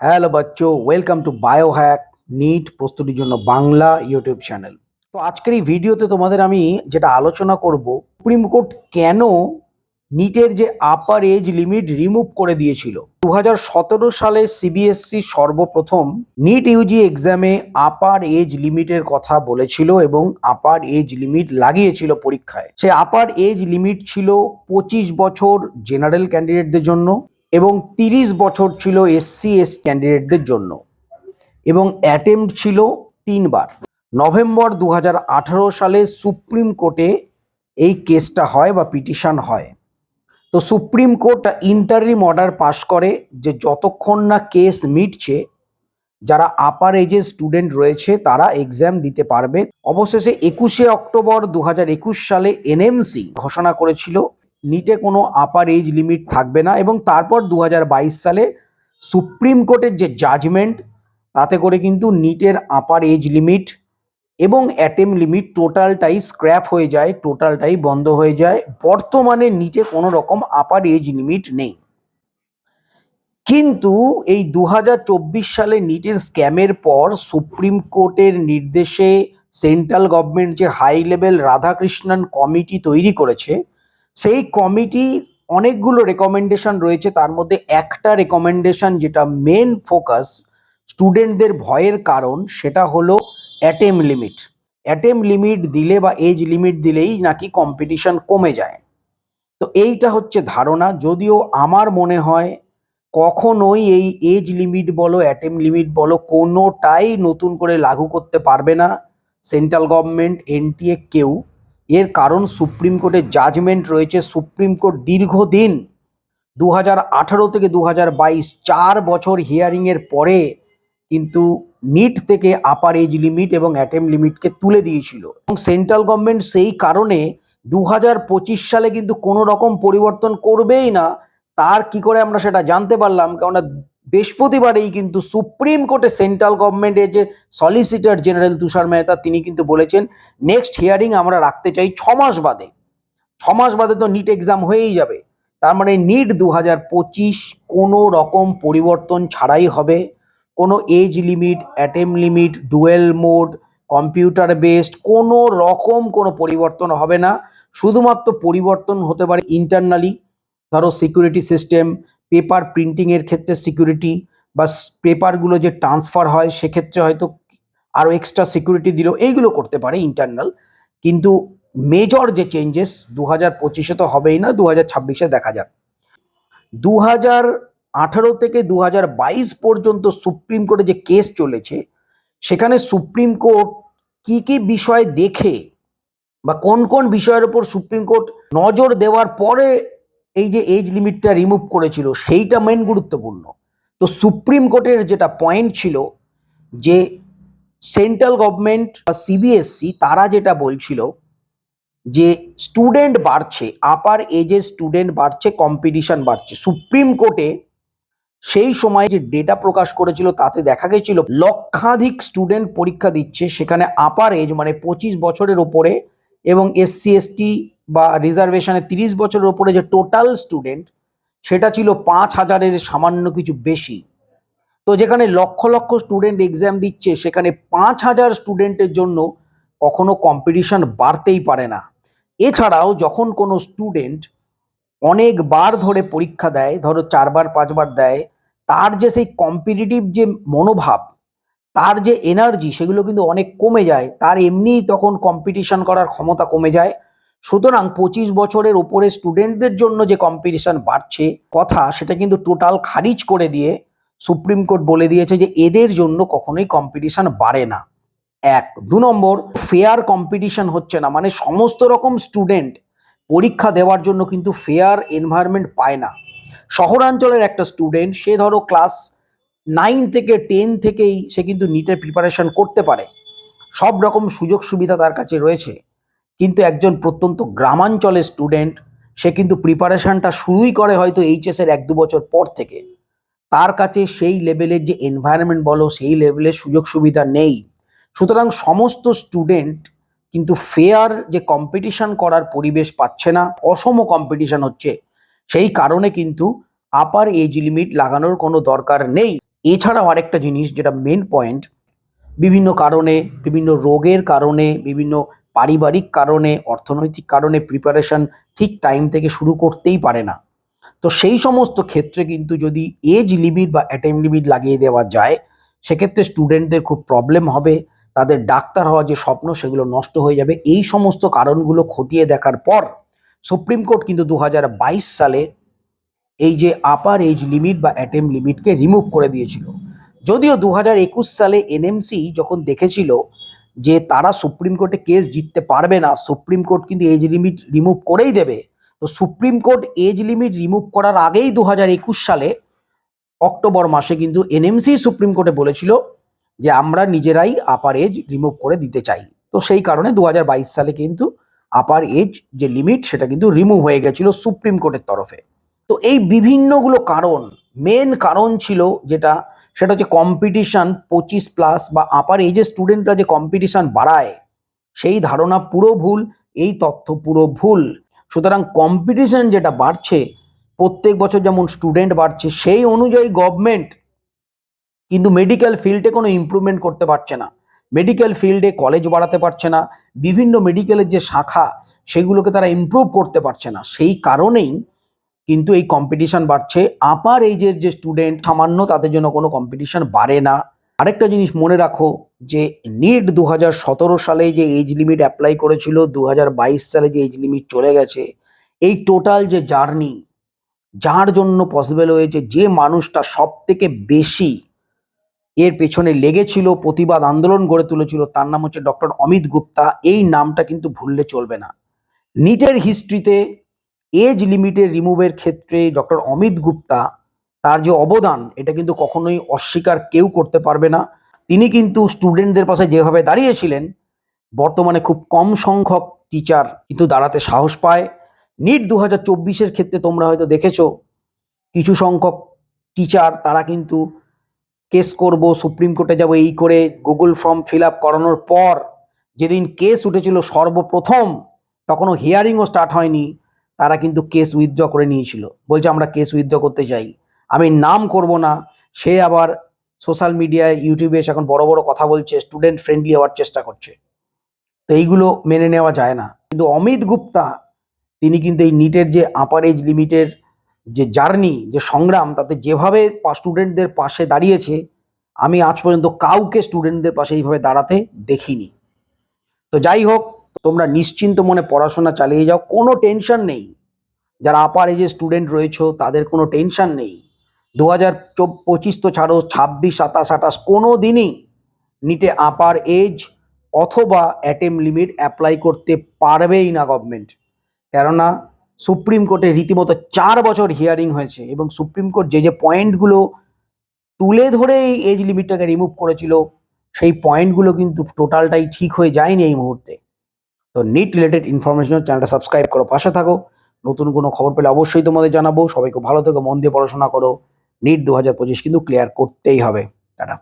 Hello বাচ্চো welcome to bio hack NEET প্রস্তুতির জন্য Bangla YouTube channel তো আজকের এই ভিডিওতে তোমাদের আমি যেটা আলোচনা করব সুপ্রিম কোর্ট কেন নিটের যে আপার এজ লিমিট রিমুভ করে দিয়েছিল? দু হাজার সতেরো সালে সিবিএসসি E সর্বপ্রথম নিট ইউজি এক্সামে আপার এজ লিমিটের কথা বলেছিল এবং আপার এজ লিমিট লাগিয়েছিল পরীক্ষায়। সে আপার এজ লিমিট ছিল পঁচিশ বছর জেনারেল ক্যান্ডিডেটদের জন্য। এবং তিরিশ বছর ছিল এসসি এস ক্যান্ডিডেটদের জন্য। এবং অ্যাটেম্প ছিল তিনবার। নভেম্বর দু হাজার আঠারো সালে সুপ্রিম কোর্টে এই কেসটা হয় বা পিটিশন হয়। তো সুপ্রিম কোর্ট ইন্টারিম অর্ডার পাশ করে যে যতক্ষণ না কেস মিটছে, যারা আপার এজের স্টুডেন্ট রয়েছে, তারা এক্সাম দিতে পারবে। অবশেষে একুশে অক্টোবর দু হাজার একুশ সালে এনএমসি ঘোষণা করেছিল নিটে কোনো আপার এজ লিমিট থাকবে না এবং তারপর দু হাজার বাইশ সালে সুপ্রিম কোর্টের যে জাজমেন্ট তাতে করে কিন্তু নিটের আপার এজ লিমিট এবং অ্যাটেম লিমিট টোটালটাই স্ক্র্যাপ হয়ে যায় টোটালটাই বন্ধ হয়ে যায়। বর্তমানে নিটে কোনো রকম আপার এজ লিমিট নেই। কিন্তু এই দু হাজার চব্বিশ সালে নিটের স্ক্যামের পর সুপ্রিম কোর্টের নির্দেশে সেন্ট্রাল গভর্নমেন্ট যে হাই লেভেল রাধাকৃষ্ণন কমিটি তৈরি করেছে সেই কমিটি অনেকগুলো রেকমেন্ডেশন রয়েছে। তার মধ্যে একটা রেকমেন্ডেশন যেটা মেন ফোকাস স্টুডেন্টদের ভয়ের কারণ, সেটা হলো অ্যাটেম লিমিট অ্যাটেম লিমিট দিলে বা এজ লিমিট দিলেই নাকি কম্পিটিশন কমে যায়। তো এইটা হচ্ছে ধারণা। যদিও আমার মনে হয় কখনোই এই এজ লিমিট বলো অ্যাটেম লিমিট বলো, কোনোটাই নতুন করে লাগু করতে পারবে না। সেন্ট্রাল গভর্নমেন্ট এনটিএ কেউ। এর কারণ সুপ্রিম কোর্টের জাজমেন্ট রয়েছে সুপ্রিম কোর্ট দীর্ঘদিন দু হাজার আঠারো থেকে দু হাজার বাইশ চার বছর হিয়ারিংয়ের পরে কিন্তু নিট থেকে আপার এজ লিমিট এবং অ্যাটেম লিমিটকে তুলে দিয়েছিল। এবং সেন্ট্রাল গভর্নমেন্ট সেই কারণে দু পঁচিশ সালে কিন্তু কোনো রকম পরিবর্তন করবেই না। তার কি করে আমরা সেটা জানতে পারলাম? কেননা বৃহস্পতিবারেই কিন্তু সুপ্রিম কোর্টে সেন্ট্রাল গভর্নমেন্টের যে সলিসিটর জেনারেল তুষার মেহতা, তিনি কিন্তু বলেছেন নেক্সট হিয়ারিং আমরা রাখতে চাই ছ মাস বাদে। ছ মাস বাদে তো নিট এক্সাম হয়েই যাবে। তার মানে নিট দু হাজার পঁচিশ কোনো রকম পরিবর্তন ছাড়াই হবে। কোনো age limit attempt limit dual mode computer based কোনো রকম কোনো পরিবর্তন হবে না। শুধুমাত্র পরিবর্তন হতে পারে ইন্টারনালি ধরো সিকিউরিটি সিস্টেম পেপার প্রিন্টিংয়ের ক্ষেত্রে সিকিউরিটি বা পেপারগুলো যে ট্রান্সফার হয়, সেক্ষেত্রে হয়তো আরও এক্সট্রা সিকিউরিটি দিল এইগুলো করতে পারে ইন্টারনাল কিন্তু মেজর যে চেঞ্জেস দু হাজার পঁচিশে তো হবেই না দু হাজার ছাব্বিশে দেখা যাক। দু হাজার আঠারো থেকে দু হাজার বাইশ পর্যন্ত সুপ্রিম কোর্টে যে কেস চলেছে, সেখানে সুপ্রিম কোর্ট কি কি বিষয় দেখে বা কোন কোন বিষয়ের উপর সুপ্রিম কোর্ট নজর দেওয়ার পরে এই যে এজ লিমিটটা রিমুভ করেছিল, সেইটা মেন গুরুত্বপূর্ণ। তো সুপ্রিম কোর্টের যেটা পয়েন্ট ছিল যে সেন্ট্রাল গভর্নমেন্ট বা সিবিএসসি তারা যেটা বলছিল যে স্টুডেন্ট বাড়ছে আপার এজে স্টুডেন্ট বাড়ছে কম্পিটিশন বাড়ছে। সুপ্রিম কোর্টে সেই সময় যে ডেটা প্রকাশ করেছিল, তাতে দেখা গেছিল লক্ষাধিক স্টুডেন্ট পরীক্ষা দিচ্ছে, সেখানে আপার এজ মানে পঁচিশ বছরের ওপরে এবং এসসি এসটি বা রিজার্ভেশনে তিরিশ বছরের ওপরে যে টোটাল স্টুডেন্ট সেটা ছিল পাঁচ হাজারের সামান্য কিছু বেশি। তো যেখানে লক্ষ লক্ষ স্টুডেন্ট এক্সাম দিচ্ছে, সেখানে পাঁচ হাজার স্টুডেন্টের জন্য কখনো কম্পিটিশন বাড়তেই পারে না। এছাড়াও যখন কোনো স্টুডেন্ট অনেকবার ধরে পরীক্ষা দেয়, ধরো চারবার, পাঁচবার দেয়, তার যে সেই কম্পিটিটিভ যে মনোভাব, তার যে এনার্জি সেগুলো কিন্তু অনেক কমে যায়। তার এমনিই তখন কম্পিটিশন করার ক্ষমতা কমে যায়। সুতরাং পঁচিশ বছরের উপরে স্টুডেন্টদের জন্য যে কম্পিটিশন বাড়ছে, কথা সেটা কিন্তু টোটাল খারিজ করে দিয়ে সুপ্রিম কোর্ট বলে দিয়েছে যে এদের জন্য কখনোই কম্পিটিশন বাড়ে না। এক। দু নম্বর ফেয়ার কম্পিটিশন হচ্ছে না মানে সমস্ত রকম স্টুডেন্ট পরীক্ষা দেওয়ার জন্য কিন্তু ফেয়ার এনভায়রনমেন্ট পায় না। শহরাঞ্চলের একটা স্টুডেন্ট সে ধরো ক্লাস নাইন থেকে টেন থেকেই সে কিন্তু নিটের প্রিপারেশন করতে পারে। সব রকম সুযোগ সুবিধা তার কাছে রয়েছে। কিন্তু একজন প্রত্যন্ত গ্রামাঞ্চলের স্টুডেন্ট সে কিন্তু প্রিপারেশনটা শুরুই করে হয়তো এইচএসের এক দু বছর পর থেকে। তার কাছে সেই লেভেলের যে এনভায়রনমেন্ট বলো, সেই লেভেলের সুযোগ সুবিধা নেই। সুতরাং সমস্ত স্টুডেন্ট কিন্তু ফেয়ার যে কম্পিটিশন করার পরিবেশ পাচ্ছে না, অসম কম্পিটিশন হচ্ছে। সেই কারণে কিন্তু আপার এজ লিমিট লাগানোর কোনো দরকার নেই। এছাড়াও আরেকটা জিনিস যেটা মেন পয়েন্ট বিভিন্ন কারণে, বিভিন্ন রোগের কারণে, বিভিন্ন পারিবারিক কারণে, অর্থনৈতিক কারণে প্রিপারেশন ঠিক টাইম থেকে শুরু করতেই পারে না। তো সেই সমস্ত ক্ষেত্রে কিন্তু যদি এজ লিমিট বা অ্যাটেম লিমিট লাগিয়ে দেওয়া যায়, সেক্ষেত্রে স্টুডেন্টদের খুব প্রবলেম হবে। তাদের ডাক্তার হওয়ার যে স্বপ্ন, সেগুলো নষ্ট হয়ে যাবে। এই সমস্ত কারণগুলো খতিয়ে দেখার পর সুপ্রিম কোর্ট কিন্তু দু হাজার বাইশ সালে এই যে আপার এজ লিমিট বা অ্যাটেম লিমিটকে রিমুভ করে দিয়েছিল। যদিও দু হাজার একুশ সালে এনএমসি যখন দেখেছিল যে তারা সুপ্রিম কোর্টে কেস জিততে পারবে না, সুপ্রিম কোর্ট কিন্তু এজ লিমিট রিমুভ করেই দেবে। তো Supreme Court age limit remove করার আগেই দু হাজার একুশ সালে অক্টোবর মাসে কিন্তু এনএমসি সুপ্রিম কোর্টে বলেছিল যে আমরা নিজেরাই আপার এজ রিমুভ করে দিতে চাই। তো সেই কারণে দু হাজার বাইশ সালে কিন্তু আপার এজ যে লিমিট সেটা কিন্তু রিমুভ হয়ে গেছিল সুপ্রিম কোর্টের তরফে। তো এই বিভিন্নগুলো কারণ মেন কারণ ছিল যেটা সেটা হচ্ছে কম্পিটিশান পঁচিশ প্লাস বা আপার এই যে স্টুডেন্টরা যে কম্পিটিশান বাড়ায়, সেই ধারণা পুরো ভুল, এই তথ্য পুরো ভুল। সুতরাং কম্পিটিশান যেটা বাড়ছে, প্রত্যেক বছর যেমন স্টুডেন্ট বাড়ছে, সেই অনুযায়ী গভর্নমেন্ট কিন্তু মেডিকেল ফিল্ডে কোনো ইমপ্রুভমেন্ট করতে পারছে না। মেডিকেল ফিল্ডে কলেজ বাড়াতে পারছে না, বিভিন্ন মেডিকেলের যে শাখা, সেগুলোকে তারা ইমপ্রুভ করতে পারছে না। সেই কারণেই কিন্তু এই কম্পিটিশন বাড়ছে। আপার এইজের যে স্টুডেন্ট সামান্য তাদের জন্য কোনো কম্পিটিশন বাড়ে না। আরেকটা জিনিস মনে রাখো যে নিট দু হাজার সতেরো সালে যে এজ লিমিট অ্যাপ্লাই করেছিল দু হাজার বাইশ সালে যে এজ লিমিট চলে গেছে, এই টোটাল যে জার্নি যার জন্য পসিবল হয়েছে যে মানুষটা সব থেকে বেশি এর পেছনে লেগেছিল, প্রতিবাদ আন্দোলন গড়ে তুলেছিল, তার নাম হচ্ছে ডক্টর অমিত গুপ্তা। এই নামটা কিন্তু ভুললে চলবে না। নিটের হিস্ট্রিতে এজ লিমিটের রিমুভের ক্ষেত্রে ডক্টর অমিত গুপ্তা তার যে অবদান, এটা কিন্তু কখনোই অস্বীকার কেউ করতে পারবে না। তিনি কিন্তু স্টুডেন্টদের পাশে যেভাবে দাঁড়িয়েছিলেন, বর্তমানে খুব কম সংখ্যক টিচার কিন্তু দাঁড়াতে সাহস পায়। নিট দু হাজার চব্বিশের ক্ষেত্রে তোমরা হয়তো দেখেছ, কিছু সংখ্যক টিচার তারা কিন্তু কেস করব, সুপ্রিম কোর্টে যাব এই করে গুগল ফর্ম ফিল আপ করানোর পর, যেদিন কেস উঠেছিল সর্বপ্রথম, তখনও হিয়ারিংও স্টার্ট হয়নি। তারা কিন্তু কেস উইথড্র করে নিয়েছিল। বলছে, আমরা কেস উইথড্র করতে চাই। আমি নাম করব না। সে আবার সোশ্যাল মিডিয়ায় ইউটিউবে এসে এখন বড় বড় কথা বলছে স্টুডেন্ট ফ্রেন্ডলি হওয়ার চেষ্টা করছে। তো এইগুলো মেনে নেওয়া যায় না। কিন্তু অমিত গুপ্তা, তিনি কিন্তু এই নিটের যে আপার এজ লিমিটের যে জার্নি যে সংগ্রাম, তাতে যেভাবে স্টুডেন্টদের পাশে দাঁড়িয়েছে, আমি আজ পর্যন্ত কাউকে স্টুডেন্টদের পাশে এইভাবে দাঁড়াতে দেখিনি। তো যাই হোক তোমরা নিশ্চিন্ত মনে পড়াশোনা চালিয়ে যাও, কোনো টেনশন নেই। যারা আপার এজে স্টুডেন্ট রয়েছো, তাদের কোনো টেনশন নেই। দু হাজার পঁচিশ তো ছাড়ো, ছাব্বিশ, সাতাশ, আঠাশ, কোনো দিনই নিটে আপার এজ অথবা অ্যাটেম লিমিট অ্যাপ্লাই করতে পারবেই না গভর্নমেন্ট কেননা, সুপ্রিম কোর্টে রীতিমতো চার বছর হিয়ারিং হয়েছে এবং সুপ্রিম কোর্ট যে যে পয়েন্টগুলো তুলে ধরে এই এজ লিমিটটাকে রিমুভ করেছিল, সেই পয়েন্টগুলো কিন্তু টোটালটাই ঠিক হয়ে যায়নি এই মুহূর্তে। তো নিট রিলেটেড ইনফরমেশন চ্যানেলটা সাবস্ক্রাইব করো, পাশে থাকো। নতুন কোনো খবর পেলে অবশ্যই তোমাদের জানাব। সবাইকে ভালো থেকো, মন দিয়ে পড়াশোনা করো। নিট দু হাজার পঁচিশ কিন্তু ক্লিয়ার করতেই হবে। টাটা।